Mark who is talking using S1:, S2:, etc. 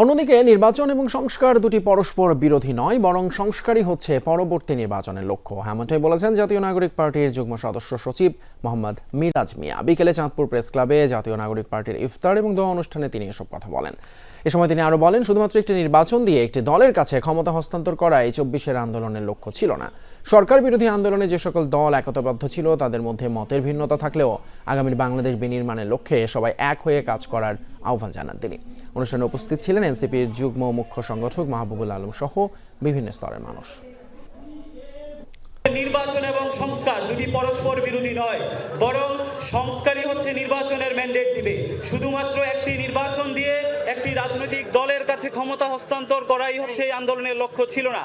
S1: অন্যদিকে নির্বাচন এবং সংস্কার দুটি পরস্পর বিরোধী নয়, বরং সংস্কারই হচ্ছে পরবর্তী নির্বাচনের লক্ষ্য। এমনটাই বলেছেন জাতীয় নাগরিক পার্টির যুগ্ম সদস্য সচিব মোহাম্মদ মিরাজ মিয়া। বিকেলে চাঁদপুর প্রেস ক্লাবে জাতীয় নাগরিক পার্টির ইফতার এবং দোয়া অনুষ্ঠানে তিনি এসব কথা বলেন। এ সময় তিনি আরও বলেন, শুধুমাত্র একটি নির্বাচন দিয়ে একটি দলের কাছে ক্ষমতা হস্তান্তর করা এই চব্বিশের আন্দোলনের লক্ষ্য ছিল না। সরকার বিরোধী আন্দোলনে যে সকল দল একতাবদ্ধ ছিল, তাদের মধ্যে মতের ভিন্নতা থাকলেও আগামীর বাংলাদেশ বিনির্মাণের লক্ষ্যে সবাই এক হয়ে কাজ করার আহ্বান জানান তিনি। অনুষ্ঠানে উপস্থিত ছিলেন এনসিপির যুগ্ম মুখ্য সংগঠক মাহবুবুল আলম সহ বিভিন্ন স্তরের মানুষ।
S2: নির্বাচন এবং সংস্কার দুটি পরস্পর বিরোধী নয়, বরং সংস্কারই হচ্ছে নির্বাচনের ম্যান্ডেট দিবে। শুধুমাত্র একটি নির্বাচন দিয়ে একটি রাজনৈতিক দলের কাছে ক্ষমতা হস্তান্তর করাই হচ্ছে এই আন্দোলনের লক্ষ্য ছিল না।